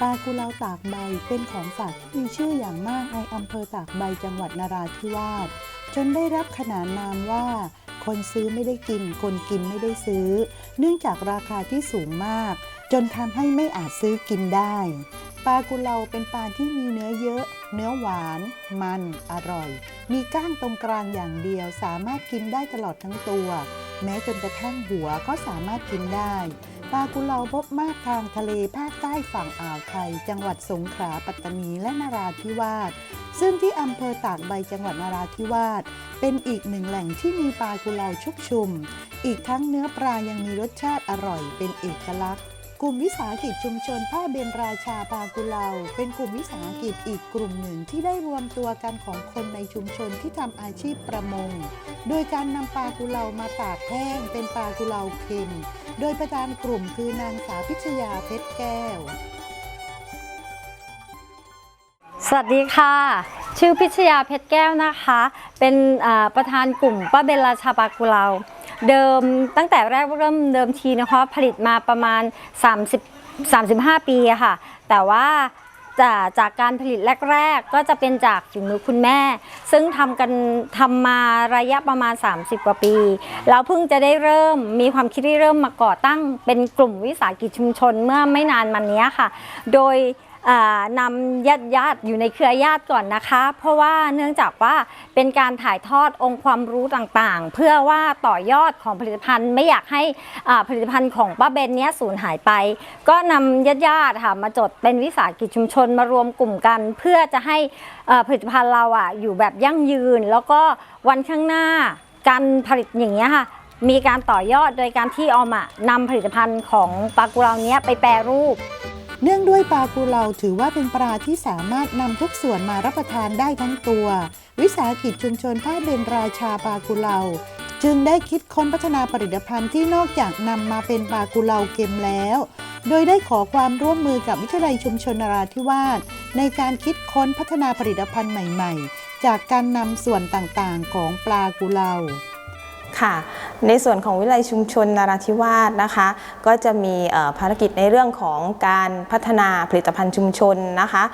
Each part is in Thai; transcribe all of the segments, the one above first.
ปลากุเลาตากใบเป็นของฝากที่มีชื่ออย่างมากในอำเภอตากใบจังหวัดนราธิวาสจนได้รับขนานนามว่า คนซื้อไม่ได้กิน คนกินไม่ได้ซื้อ เนื่องจากราคาที่สูงมาก จนทำให้ไม่อาจซื้อกินได้ ปลากุเลาเป็นปลาที่มีเนื้อเยอะ เนื้อหวาน มัน อร่อย มีก้างตรงกลางอย่างเดียว สามารถกินได้ตลอดทั้งตัว แม้จนกระทั่งหัวก็สามารถกินได้ ปลากุเลาพบมากทางทะเลภาคใต้ฝั่งอ่าวไทย จังหวัดสงขลาปัตตานีและนราธิวาส ซึ่งที่อำเภอตากใบจังหวัดนราธิวาส เป็นอีกหนึ่งแหล่งที่มีปลากุเลาชุกชุม อีกทั้งเนื้อปลายังมีรสชาติอร่อยเป็นเอกลักษณ์ กลุ่มวิสาหกิจชุมชนผ้าเบญราชาปากุเลาเป็นกลุ่มวิสาหกิจอีกกลุ่มหนึ่งที่ได้รวมตัวกันของคนในชุมชนที่ทำอาชีพประมง โดยการนำปลากุเลามาตากแห้งเป็นปลากุเลาเค็ม โดยประธานกลุ่มคือนางสาวพิชยาเพชรแก้ว สวัสดีค่ะ ชื่อพิชยาเพชรแก้วนะคะ เป็นประธานกลุ่มป้าเบลาชาปากุเลาเดิมตั้งแต่แรกเริ่มเดิมทีนะคะผลิตมาประมาณ 30 35 ปีค่ะ แต่ว่าจากจากการผลิตแรก ๆ ก็จะเป็นจากฝีมือคุณแม่ ซึ่งทำกันทำมาระยะประมาณ 30 กว่าปี แล้วเพิ่งจะได้เริ่มมีความคิดที่เริ่มมาก่อตั้งเป็นกลุ่มวิสาหกิจชุมชนเมื่อไม่นานมานี้ค่ะ โดย นำญาติญาติอยู่ในเครือญาติก่อนนะคะ เพราะว่าเนื่องจากว่าเป็นการถ่ายทอดองค์ความรู้ต่างๆ เพื่อว่าต่อยอดของผลิตภัณฑ์ไม่อยากให้ผลิตภัณฑ์ของป้าเบนเนี้ยสูญหายไป ก็นำญาติญาติค่ะมาจดเป็นวิสาหกิจชุมชนมารวมกลุ่มกัน เพื่อจะให้ผลิตภัณฑ์เราอะอยู่แบบยั่งยืน แล้วก็วันข้างหน้าการผลิตอย่างเงี้ยค่ะมีการต่อยอดโดยการที่ออมะนำผลิตภัณฑ์ของปลากุเลาเนี้ยไปแปรรูป เนื่องด้วยปลากุเลาถือว่าเป็นปลาที่สามารถนำทุกส่วนมารับประทานได้ทั้งตัว วิสาหกิจชุมชนท่าเบนราชาปลากุเลาจึงได้คิดค้นพัฒนาผลิตภัณฑ์ที่นอกจากนำมาเป็นปลากุเลาเค็มแล้ว โดยได้ขอความร่วมมือกับวิทยาลัยชุมชนนราธิวาสในการคิดค้นพัฒนาผลิตภัณฑ์ใหม่ ๆ จากการนำส่วนต่างๆ ของปลากุเลา ค่ะในส่วนของวิทยาลัยชุมชนนาราธิวาสนะคะ ก็จะมีภารกิจในเรื่องของการพัฒนาผลิตภัณฑ์ชุมชนนะคะ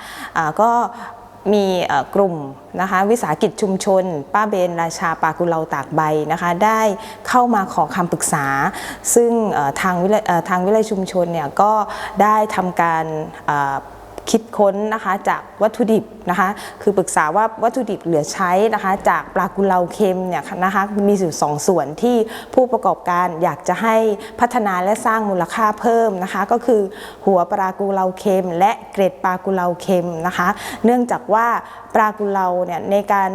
ก็มีกลุ่มนะคะวิสาหกิจชุมชน ป้าเบนราชาปากุเลาตากใบนะคะได้เข้ามาขอคำปรึกษา ซึ่งทางวิทาเอ่อทางวิทยาลัยชุมชนเนี่ยก็ได้ทำการ คิดค้นนะคะจากวัตถุดิบนะคะคือปรึกษาว่าวัตถุดิบเหลือใช้นะคะจากปลากุเลาเค็มเนี่ยนะคะมีอยู่สองส่วนที่ผู้ประกอบการอยากจะให้พัฒนาและสร้างมูลค่าเพิ่มนะคะก็คือหัวปลากุเลาเค็ม และเกรดปลากุเลาเค็มนะคะ เนื่องจากว่าปลากุเลาเนี่ยในการ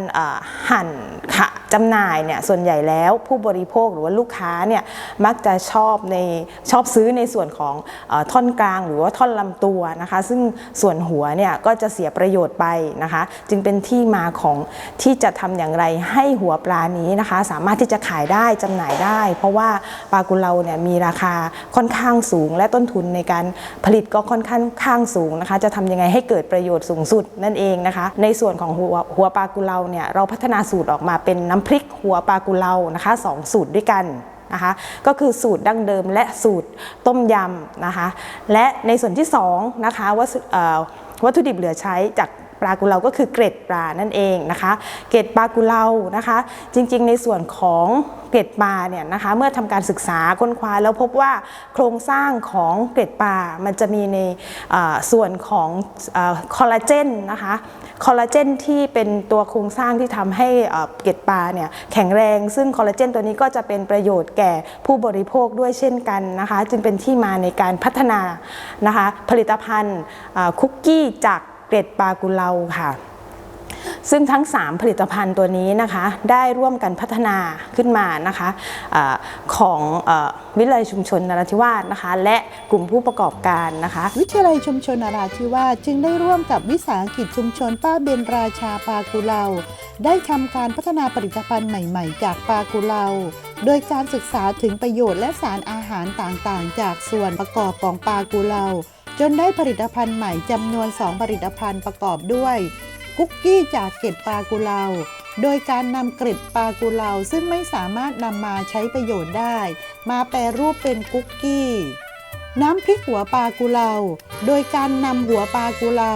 หั่นค่ะ จำหน่ายเนี่ยส่วนใหญ่แล้วผู้บริโภคหรือว่าลูกค้าเนี่ยมักจะชอบในชอบซื้อในส่วนของอท่อนกลางหรือว่าท่อนลำตัวนะคะ ซึ่งส่วนหัวเนี่ยก็จะเสียประโยชน์ไปนะคะ จึงเป็นที่มาของที่จะทำอย่างไรให้หัวปลานี้นะคะ สามารถที่จะขายได้จำหน่ายได้ เพราะว่าปลากุเลาเนี่ยมีราคาค่อนข้างสูง และต้นทุนในการผลิตก็ค่อนข้างข้างสูงนะคะ จะทำยังไงให้เกิดประโยชน์สูงสุดนั่นเองนะคะ ในส่วนของหัวหัวปลากุเลาเนี่ยเราพัฒนาสูตรออกมาเป็นน้ำพริกหัวปลากุเลานะคะสองสูตรด้วยกันนะคะก็คือสูตรดั้งเดิมและสูตรต้มยำนะคะและในส่วนที่2นะคะวัตถุดิบเหลือใช้จาก ปลากุเลาก็คือเกร็ดปลานั่นเองนะคะ เกร็ดปลากุเลานะคะ จริงๆ ในส่วนของเกร็ดปลาเนี่ยนะคะเมื่อทำการศึกษาค้นคว้าแล้วพบว่าโครงสร้างของเกร็ดปลา มันจะมีในส่วนของคอลลาเจนนะคะคอลลาเจนที่เป็นตัวโครงสร้างที่ทำให้เกล็ดปลาเนี่ยแข็งแรงซึ่งคอลลาเจนตัวนี้ก็จะเป็นประโยชน์แก่ผู้บริโภคด้วยเช่นกันนะคะ จึงเป็นที่มาในการพัฒนานะคะผลิตภัณฑ์คุกกี้จาก เกล็ดปลากุเลาค่ะ ซึ่งทั้ง 3 ผลิตภัณฑ์ตัวนี้นะคะได้ร่วมกันพัฒนาขึ้นมานะคะอาของอวิทยาลัยชุมชนนราธิวาสนะคะ และกลุ่มผู้ประกอบการนะคะ วิทยาลัยชุมชนนราธิวาสจึงได้ร่วมกับวิสาหกิจชุมชนป้าเบนราชาปลากุเลาได้ทำการพัฒนาผลิตภัณฑ์ใหม่ๆ จากปลากุเลา โดยการศึกษาถึงประโยชน์และสารอาหารต่างๆ จากส่วนประกอบของปลากุเลา จนได้ผลิตภัณฑ์ใหม่จำนวน 2 ผลิตภัณฑ์ประกอบด้วย คุกกี้จากเกล็ดปลากุเลา โดยการนำเกล็ดปลากุเลาซึ่งไม่สามารถนำมาใช้ประโยชน์ได้ มาแปรรูปเป็นคุกกี้ น้ำพริกหัวปลากุเลา โดยการนำหัวปลากุเลา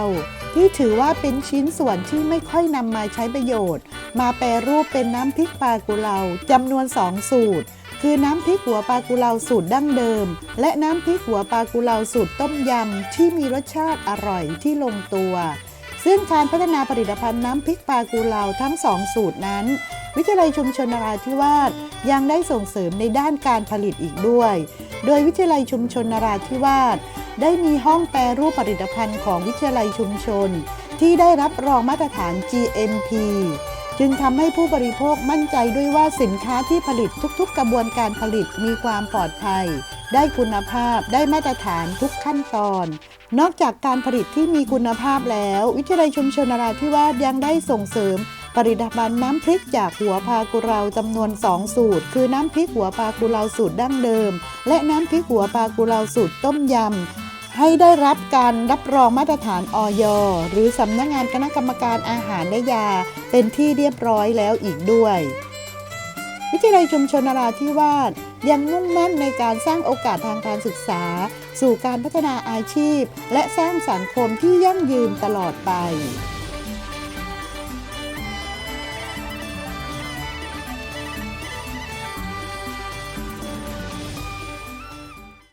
ที่ถือว่าเป็นชิ้นส่วนที่ไม่ค่อยนำมาใช้ประโยชน์ มาแปรรูปเป็นน้ำพริกปลากุเลาจำนวน 2 สูตร คือน้ำพริกหัวปลากุเลาสูตรดั้งเดิม และน้ำพริกหัวปลากุเลาสูตรต้มยำที่มีรสชาติอร่อยที่ลงตัว ซึ่งการพัฒนาผลิตภัณฑ์น้ำพริกปลากุเลาทั้งสองสูตรนั้น วิทยาลัยชุมชนนราธิวาสยังได้ส่งเสริมในด้านการผลิตอีกด้วย โดยวิทยาลัยชุมชนนราธิวาสได้มีห้องแปรรูปผลิตภัณฑ์ของวิทยาลัยชุมชน ที่ได้รับรองมาตรฐาน GMP จึงทำให้ผู้บริโภคมั่นใจด้วยว่าสินค้าที่ผลิตทุกๆ กระบวนการผลิตมีความปลอดภัย ได้คุณภาพได้มาตรฐานทุกขั้นตอน นอกจากการผลิตที่มีคุณภาพแล้ว วิทยาลัยชุมชนราธิวาสยังได้ส่งเสริมผลิตภัณฑ์น้ำพริกจากหัวปลากุเราจำนวน 2 สูตร คือน้ำพริกหัวปลากุเราสูตรดั้งเดิม และน้ำพริกหัวปลากุเราสูตรต้มยำ ให้ได้รับการรับรองมาตรฐานออยหรือสำนักงานคณะกรรมการอาหารและยา เป็นที่เรียบร้อยแล้วอีกด้วย วิทยาลัยชุมชนนราธิวาสยังมุ่งมั่นในการสร้างโอกาสทางการศึกษา สู่การพัฒนาอาชีพ และสร้างสังคมที่ยั่งยืนตลอดไป